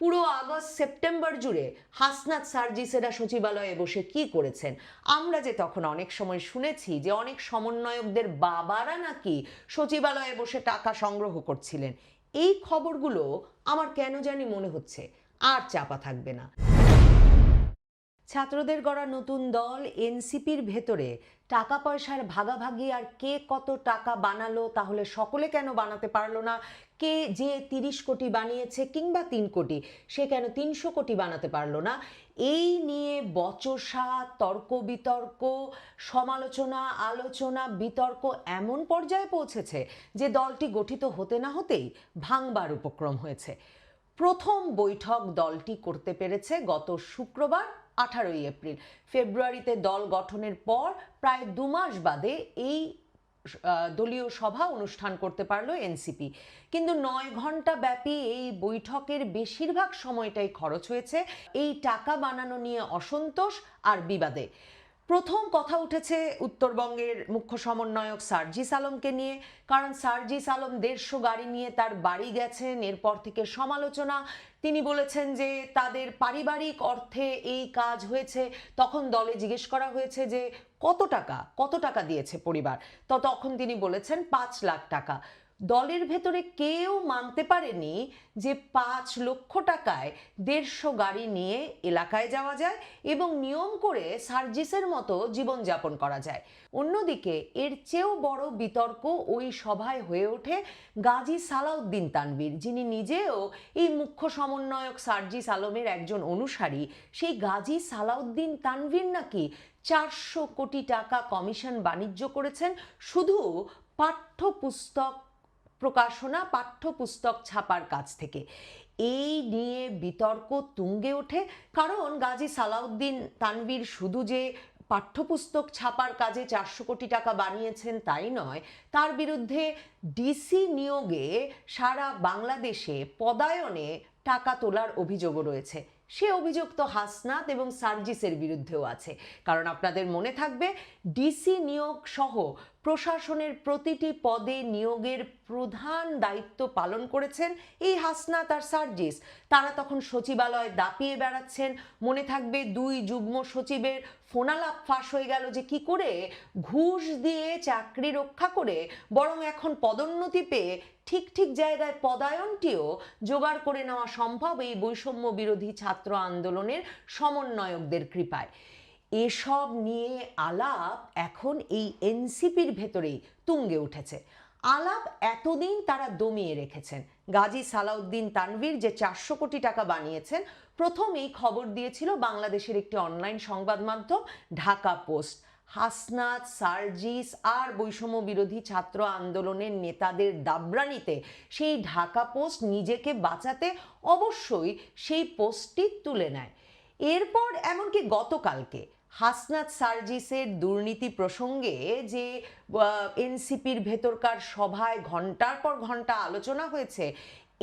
পুরো August, September জুড়ে হাসনাত সার্জিসেরা সচিবালয়ে বসে কি করেছেন? আমরা যে তখন অনেক সময় শুনেছি যে অনেক সমন্বয়কদের বাবারা নাকি সচিবালয়ে বসে টাকা সংগ্রহ করছিলেন। এই খবরগুলো আমার কেন জানি মনে হচ্ছে, আর চাপা থাকবে না। ছাত্রদের গড়া নতুন দল এনসিপির ভেতরে। টাকা পয়সার ভাগাভাগি আর কে কত টাকা বানালো, তাহলে সকলে কেন বানাতে পারল না? কে যে তিরিশ কোটি বানিয়েছে কিংবা তিন কোটি, সে কেন তিনশো কোটি বানাতে পারল না? এই নিয়ে বচসা তর্ক বিতর্ক সমালোচনা, আলোচনা, বিতর্ক এমন পর্যায়ে পৌঁছেছে যে দলটি গঠিত হতে না হতেই ভাঙবার উপক্রম হয়েছে। প্রথম বৈঠক দলটি করতে পেরেছে গত শুক্রবার। আঠারোই এপ্রিল। ফেব্রুয়ারিতে দল গঠনের পর প্রায় দু মাস বাদে এই দলীয় সভা অনুষ্ঠান করতে পারল এনসিপি। কিন্তু নয় ঘণ্টা ব্যাপী এই বৈঠকের বেশিরভাগ সময়টাই খরচ হয়েছে এই টাকা বানানো নিয়ে অসন্তোষ আর বিবাদে। প্রথম কথা উঠেছে উত্তরবঙ্গের মুখ্য সমন্বয়ক সার্জিস আলমকে নিয়ে। কারণ সার্জিস আলম দেড়শো গাড়ি নিয়ে তার বাড়ি গেছেন, এরপর থেকে সমালোচনা। তিনি বলেছেন যে তাদের পারিবারিক অর্থে এই কাজ হয়েছে। তখন দলে জিজ্ঞেস করা হয়েছে যে কত টাকা কত টাকা দিয়েছে পরিবার? তো তখন তিনি বলেছেন পাঁচ লাখ টাকা। দলের ভেতরে কেউ মানতে পারেনি যে পাঁচ লক্ষ টাকায় দেড়শো গাড়ি নিয়ে এলাকায় যাওয়া যায় এবং নিয়ম করে সার্জিসের মতো জীবনযাপন করা যায়। অন্যদিকে এর চেয়েও বড় বিতর্ক ওই সভায় হয়ে ওঠে গাজী সালাউদ্দিন তানভীর, যিনি নিজেও এই মুখ্য সমন্বয়ক সার্জিস আলমের একজন অনুসারী। সেই গাজী সালাউদ্দিন তানভীর নাকি চারশো কোটি টাকা কমিশন বাণিজ্য করেছেন। শুধু পাঠ্যপুস্তক প্রকাশনা পাঠ্যপুস্তক ছাপার কাছ থেকে। এই নিয়ে বিতর্ক তুঙ্গে ওঠে, কারণ গাজী সালাউদ্দিন তানভীর শুধু যে পাঠ্যপুস্তক ছাপার কাজে চারশো কোটি টাকা বানিয়েছেন তাই নয়, তার বিরুদ্ধে ডিসি নিয়োগে সারা বাংলাদেশে পদায়নে টাকা তোলার অভিযোগও রয়েছে। সে অভিযোগ তো হাসনাত এবং সার্জিসের বিরুদ্ধেও আছে। কারণ আপনাদের মনে থাকবে ডিসি নিয়োগ সহ প্রশাসনের প্রতিটি পদে নিয়োগের প্রধান দায়িত্ব পালন করেছেন এই হাসনাত আর সার্জিস। তারা তখন সচিবালয় দাপিয়ে বেড়াচ্ছেন। মনে থাকবে দুই যুগ্ম সচিবের ফোনালাপ ফাঁস হয়ে গেল যে কি করে ঘুষ দিয়ে চাকরি রক্ষা করে বরং এখন পদোন্নতি পেয়ে ঠিক ঠিক জায়গায় পদায়নটিও জোগাড় করে নেওয়া সম্ভব এই বৈষম্য বিরোধী ছাত্র আন্দোলনের সমন্বয়কদের কৃপায়। এসব নিয়ে আলাপ এখন এই এনসিপির ভেতরেই তুঙ্গে উঠেছে। আলাপ এতদিন তারা দমিয়ে রেখেছেন। গাজী সালাউদ্দিন তানভীর যে চারশো কোটি টাকা বানিয়েছেন প্রথম এই খবর দিয়েছিল বাংলাদেশের একটি অনলাইন সংবাদ মাধ্যম, ঢাকা পোস্ট। হাসনাত, সার্জিস আর বৈষম্য বিরোধী ছাত্র আন্দোলনের নেতাদের দাবরানিতে সেই ঢাকা পোস্ট নিজেকে বাঁচাতে অবশ্যই সেই পোস্টটি তুলে নেয়। এরপর এমনকি গতকালকে হাসনাত সার্জিসের দুর্নীতি প্রসঙ্গে যে এনসিপির ভেতরকার সভায় ঘণ্টার পর ঘণ্টা আলোচনা হয়েছে,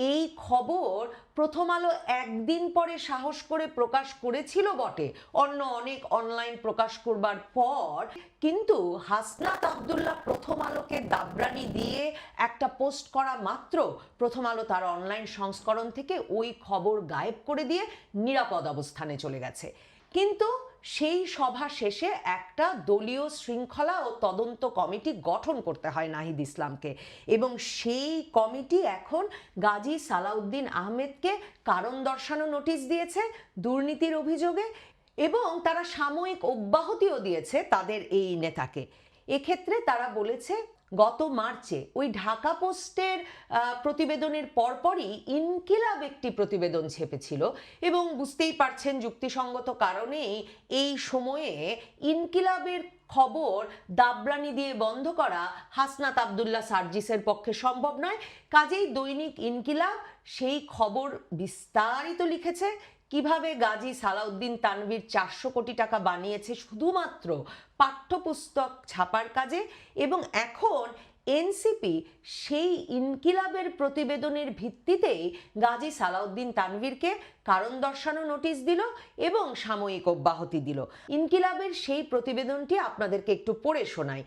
এই খবর প্রথম আলো একদিন পরে সাহস করে প্রকাশ করেছিল বটে। অন্য অনেক অনলাইন প্রকাশ করবার পর কিন্তু হাসনাত আবদুল্লাহ প্রথম আলোকে দাবরানি দিয়ে একটা পোস্ট করা মাত্র। প্রথম আলো তার অনলাইন সংস্করণ থেকে ওই খবর গায়েব করে দিয়ে নিরাপদ অবস্থানে চলে গেছে। কিন্তু সেই সভা শেষে একটা দলীয় শৃঙ্খলা ও তদন্ত কমিটি গঠন করতে হয় নাহিদ ইসলামকে। এবং সেই কমিটি এখন গাজী সালাউদ্দিন আহমেদকে কারণ দর্শানো নোটিশ দিয়েছে, দুর্নীতির অভিযোগে, এবং তারা সাময়িক অব্যাহতিও দিয়েছে তাদের এই নেতাকে। এক্ষেত্রে তারা বলেছে গত মার্চে ওই ঢাকা পোস্টের প্রতিবেদনের পরপরই ইনকিলাব একটি প্রতিবেদন ছেপেছিল এবং বুঝতেই পারছেন যুক্তিসঙ্গত কারণেই এই সময়ে ইনকিলাবের খবর দাবরানি দিয়ে বন্ধ করা হাসনাত আবদুল্লাহ সার্জিসের পক্ষে সম্ভব নয়। কাজেই দৈনিক ইনকিলাব সেই খবর বিস্তারিত লিখেছে কীভাবে গাজী সালাউদ্দিন তানভীর চারশো কোটি টাকা বানিয়েছে শুধুমাত্র পাঠ্যপুস্তক ছাপার কাজে এবং এখন এনসিপি সেই ইনকিলাবের প্রতিবেদনের ভিত্তিতেই গাজী সালাউদ্দিন তানভীরকে কারণ দর্শানো নোটিশ দিল এবং সাময়িক অব্যাহতি দিল। ইনকিলাবের সেই প্রতিবেদনটি আপনাদেরকে একটু পড়ে শোনাই।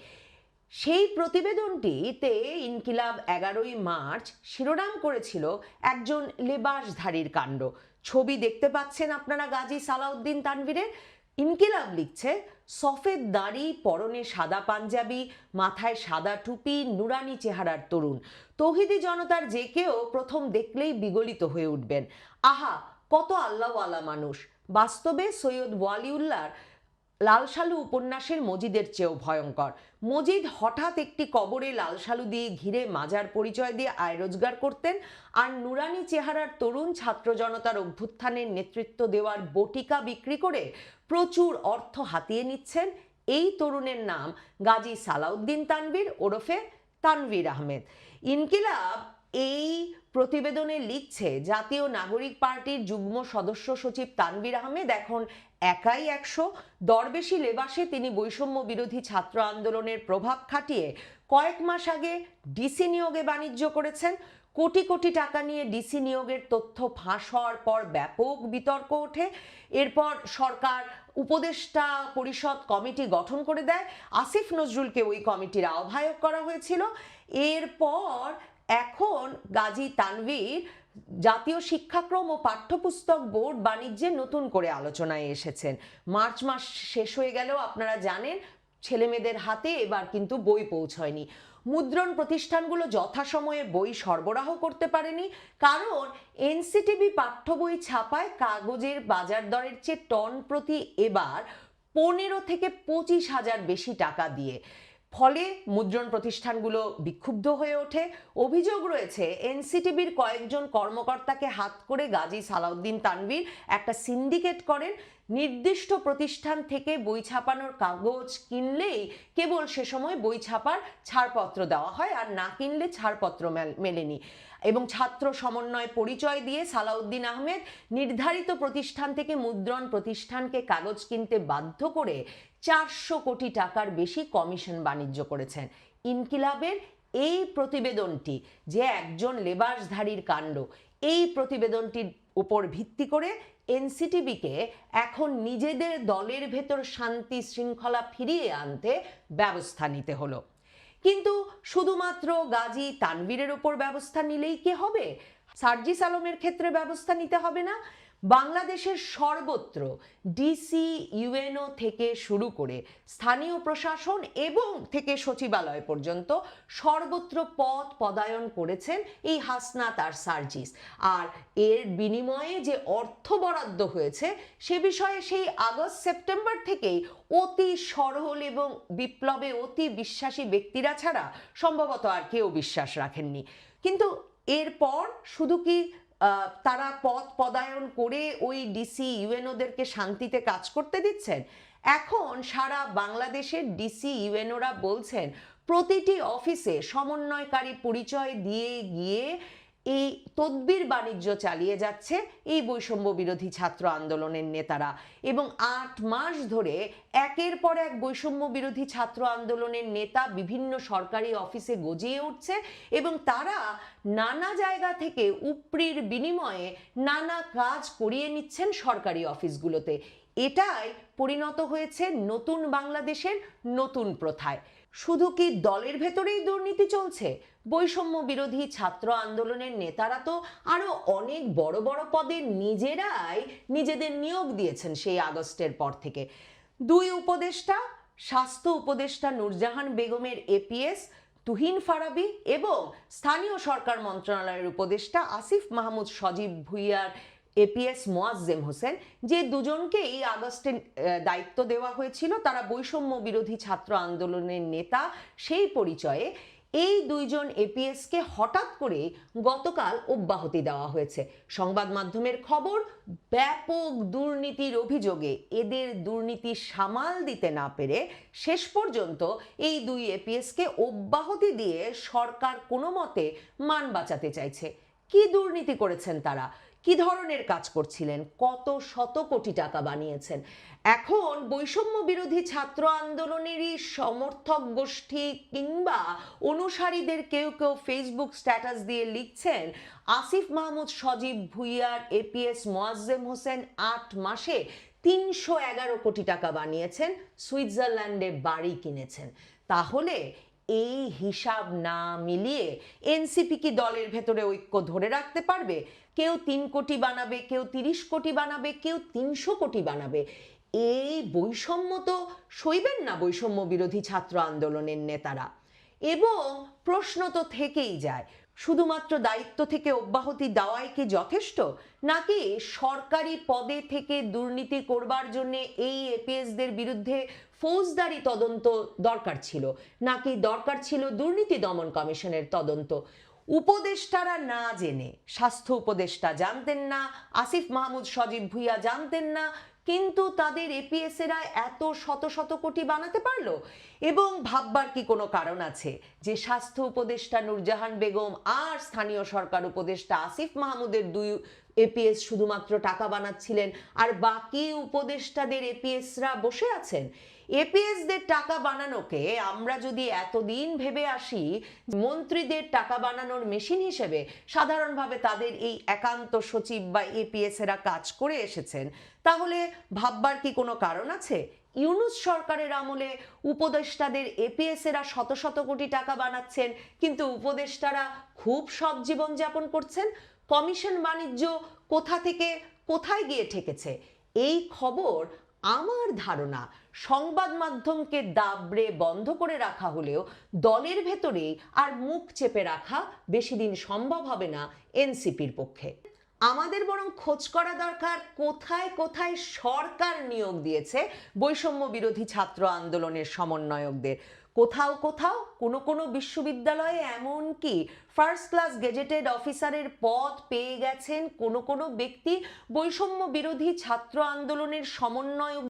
সেই প্রতিবেদনটিতে ইনকিলাব এগারোই মার্চ শিরোনাম করেছিল একজন লেবাসধারীর কাণ্ড। ছবি দেখতে পাচ্ছেন আপনারা গাজী সালাউদ্দিন তানভীরের। ইনকিলাব লিখছে, সফেদ দাড়ি, পরনে সাদা পাঞ্জাবি, মাথায় সাদা টুপি, নুরানি চেহারার তরুণ। তৌহিদি জনতার যে কেউ প্রথম দেখলেই বিগলিত হয়ে উঠবেন। আহা, কত আল্লাহওয়ালা মানুষ। বাস্তবে সৈয়দ ওয়ালিউল্লাহর লালসালু উপন্যাসের মজিদের চেয়েও ভয়ঙ্কর। মজিদ হঠাৎ একটি কবরে লালসালু দিয়ে ঘিরে মাজার পরিচয় দিয়ে আয় রোজগার করতেন আর নুরানি চেহারার তরুণ ছাত্র জনতার অভ্যুত্থানের নেতৃত্ব দেওয়ার বটিকা বিক্রি করে প্রচুর অর্থ হাতিয়ে নিচ্ছেন এই তরুণের নাম গাজী সালাউদ্দিন তানভীর ওরফে তানভীর আহমেদ। ইনকিলাব এই প্রতিবেদনে লিখছে, জাতীয় নাগরিক পার্টির যুগ্ম সদস্য সচিব তানবির আহমেদ এখন একাই একশো। দরবেশি লেবাসে তিনি বৈষম্য বিরোধী ছাত্র আন্দোলনের প্রভাব খাটিয়ে কয়েক মাস আগে ডিসি নিয়োগে বাণিজ্য করেছেন। কোটি কোটি টাকা নিয়ে ডিসি নিয়োগের তথ্য ফাঁস হওয়ার পর ব্যাপক বিতর্ক ওঠে। এরপর সরকার উপদেষ্টা পরিষদ কমিটি গঠন করে দেয়। আসিফ নজরুলকে ওই কমিটির আহ্বায়ক করা হয়েছিল। এরপর এখন গাজী তানভীর জাতীয় শিক্ষাক্রম ও পাঠ্যপুস্তক বোর্ড বাণিজ্যে নতুন করে আলোচনায় এসেছেন। মার্চ মাস শেষ হয়ে গেলেও আপনারা জানেন, ছেলেমেয়েদের হাতে এবার কিন্তু বই পৌঁছয়নি। মুদ্রণ প্রতিষ্ঠানগুলো যথাসময়ে বই সরবরাহ করতে পারেনি, কারণ এনসিটিভি পাঠ্য বই ছাপায় কাগজের বাজার দরের চেয়ে টন প্রতি এবার পনেরো থেকে পঁচিশ হাজার বেশি টাকা দিয়ে। ফলে মুদ্রণ প্রতিষ্ঠানগুলো বিক্ষুব্ধ হয়ে ওঠে। অভিযোগ রয়েছে, এনসিটিভির কয়েকজন কর্মকর্তাকে হাত করে গাজী সালাউদ্দিন তানভীর একটা সিন্ডিকেট করেন। নির্দিষ্ট প্রতিষ্ঠান থেকে বই ছাপানোর কাগজ কিনলেই কেবল সে সময় বই ছাপার ছাড়পত্র দেওয়া হয় আর না কিনলে ছাড়পত্র মেলেনি। এবং ছাত্র সমন্বয় পরিচয় দিয়ে সালাউদ্দিন আহমেদ নির্ধারিত প্রতিষ্ঠান থেকে মুদ্রণ প্রতিষ্ঠানকে কাগজ কিনতে বাধ্য করে চারশো কোটি টাকার বেশি কমিশন বাণিজ্য করেছেন। ইনকিলাবের এই প্রতিবেদনটি যে একজন লেবাসধারীর কাণ্ড, এই প্রতিবেদনটির উপর ভিত্তি করে এনসিটিভিকে এখন নিজেদের দলের ভেতর শান্তি শৃঙ্খলা ফিরিয়ে আনতে ব্যবস্থা নিতে হলো। কিন্তু শুধুমাত্র গাজী তানভীরের ওপর ব্যবস্থা নিলেই কি হবে? সার্জিস আলমের ক্ষেত্রে ব্যবস্থা নিতে হবে না? বাংলাদেশের সর্বত্র ডিসি ইউএনও থেকে শুরু করে স্থানীয় প্রশাসন এবং থেকে সচিবালয় পর্যন্ত সর্বত্র পথ পদায়ন করেছেন এই হাসনাত আর সার্জিস। আর এর বিনিময়ে যে অর্থ বরাদ্দ হয়েছে, সে বিষয়ে সেই আগস্ট সেপ্টেম্বর থেকেই অতি সরল এবং বিপ্লবে অতি বিশ্বাসী ব্যক্তিরা ছাড়া সম্ভবত আর কেউ বিশ্বাস রাখেননি। কিন্তু এরপর শুধু কি তারা পথ পদায়ন করে ওই ডিসি ইউএনওদেরকে শান্তিতে কাজ করতে দিচ্ছেন। এখন সারা বাংলাদেশের ডিসি ইউএনওরা বলছেন, প্রতিটি অফিসে সমন্বয়কারী পরিচয় দিয়ে গিয়ে এই তদবির বাণিজ্য চালিয়ে যাচ্ছে এই বৈষম্য বিরোধী ছাত্র আন্দোলনের নেতারা। এবং আট মাস ধরে একের পর এক বৈষম্য বিরোধী ছাত্র আন্দোলনের নেতা বিভিন্ন সরকারি অফিসে গজিয়ে উঠছে এবং তারা নানা জায়গা থেকে উপরির বিনিময়ে নানা কাজ করিয়ে নিচ্ছেন সরকারি অফিসগুলোতে। এটাই পরিণত হয়েছে নতুন বাংলাদেশের নতুন প্রথায়। শুধু কি দলের ভেতরেই দুর্নীতি চলছে? বৈষম্য বিরোধী ছাত্র আন্দোলনের নেতারা তো আরও অনেক বড় বড় পদে নিজেরাই নিজেদের নিয়োগ দিয়েছেন সেই আগস্টের পর থেকে। দুই উপদেষ্টা, স্বাস্থ্য উপদেষ্টা নূরজাহান বেগমের এপিএস, তুহিন ফারাবি এবং স্থানীয় সরকার মন্ত্রণালয়ের উপদেষ্টা আসিফ মাহমুদ সজীব ভুইয়ার এপিএস মোয়াজ্জেম হোসেন, যে দুজনকে এই আগস্টে দায়িত্ব দেওয়া হয়েছিল, তারা বৈষম্য বিরোধী ছাত্র আন্দোলনের নেতা, সেই পরিচয়ে এই দুইজন এপিএসকে হঠাৎ করে গতকাল অব্যাহতি দেওয়া হয়েছে। সংবাদ মাধ্যমের খবর, ব্যাপক দুর্নীতির অভিযোগে এদের দুর্নীতি সামাল দিতে না পেরে শেষ পর্যন্ত এই দুই এপিএসকে অব্যাহতি দিয়ে সরকার কোনো মতে মান বাঁচাতে চাইছে। কি দুর্নীতি করেছেন তারা? কি ধরনের কাজ করছিলেন? কত শত কোটি টাকা বানিয়েছেন? এখন বৈষম্য বিরোধী ছাত্র আন্দোলনেরই সমর্থক গোষ্ঠী কিংবা অনুসারীদের কেউ কেউ ফেসবুক স্ট্যাটাস দিয়ে লিখছেন, আসিফ মাহমুদ, সজীব ভুইয়ার এপিএস মোয়াজ্জেম হোসেন আট মাসে তিনশো এগারো কোটি টাকা বানিয়েছেন, সুইজারল্যান্ডে বাড়ি কিনেছেন। তাহলে এই হিসাব না মিলিয়ে এনসিপি কি দলের ভেতরে ঐক্য ধরে রাখতে পারবে? কেউ তিন কোটি বানাবে, কেউ তিরিশ কোটি বানাবে, কেউ তিনশো কোটি বানাবে। এই বৈষম্য তো সইবেন না বৈষম্য বিরোধী ছাত্র আন্দোলনের নেতারা। এবং প্রশ্ন তো থেকেই যায়, শুধুমাত্র দায়িত্ব থেকে অব্যাহতি দেওয়াই কি যথেষ্ট? নাকি সরকারি পদে থেকে দুর্নীতি করবার জন্য এই এপিএসদের বিরুদ্ধে ফৌজদারি তদন্ত দরকার ছিল। নাকি দরকার ছিল দুর্নীতি দমন কমিশনের তদন্ত? উপদেষ্টারা না জেনে, স্বাস্থ্য উপদেষ্টা জানতেন না, আসিফ মাহমুদ সজীব ভুইয়া জানতেন না, কিন্তু তাদের এপিএস এরা এত শত শত কোটি বানাতে পারল? এবং ভাববার কি কোনো কারণ আছে যে স্বাস্থ্য উপদেষ্টা নূরজাহান বেগম আর স্থানীয় সরকার উপদেষ্টা আসিফ মাহমুদের দুই এপিএস শুধুমাত্র টাকা বানাচ্ছিলেন, আর বাকি উপদেষ্টাদের এপিএসরা বসে আছেন? এপিএসদের টাকা বানানোকে আমরা যদি এতদিন ভেবে আসি, মন্ত্রীদের টাকা বানানোর মেশিন হিসেবে সাধারণভাবে তাদের এই একান্ত সচিব বা এপিএস এরা কাজ করে এসেছেন, তাহলে ভাববার কি কোনো কারণ আছে? ইউনুস সরকারের আমলে উপদেষ্টাদের এপিএস এরা শত শত কোটি টাকা বানাচ্ছেন, কিন্তু উপদেষ্টারা খুব সৎ জীবন যাপন করছেন? কমিশন বাণিজ্য কোথা থেকে কোথায় গিয়ে ঠেকেছে? এই খবর আমার ধারণা, সংবাদ মাধ্যমকে দাবড়ে বন্ধ করে রাখা হলেও দলের ভেতরেই আর মুখ চেপে রাখা বেশি দিন সম্ভব হবে না এনসিপির পক্ষে। আমাদের বরং খোঁজ করা দরকার, কোথায় কোথায় সরকার নিয়োগ দিয়েছে বৈষম্য বিরোধী ছাত্র আন্দোলনের সমন্বয়কদের। কোথাও কোথাও কোনো কোনো বিশ্ববিদ্যালয়ে এমনকি ফার্স্ট ক্লাস গেজেটেড অফিসারের পদ পেয়ে গেছেন কোনো কোনো ব্যক্তি বৈষম্য বিরোধী ছাত্র আন্দোলনের সমন্বয়ক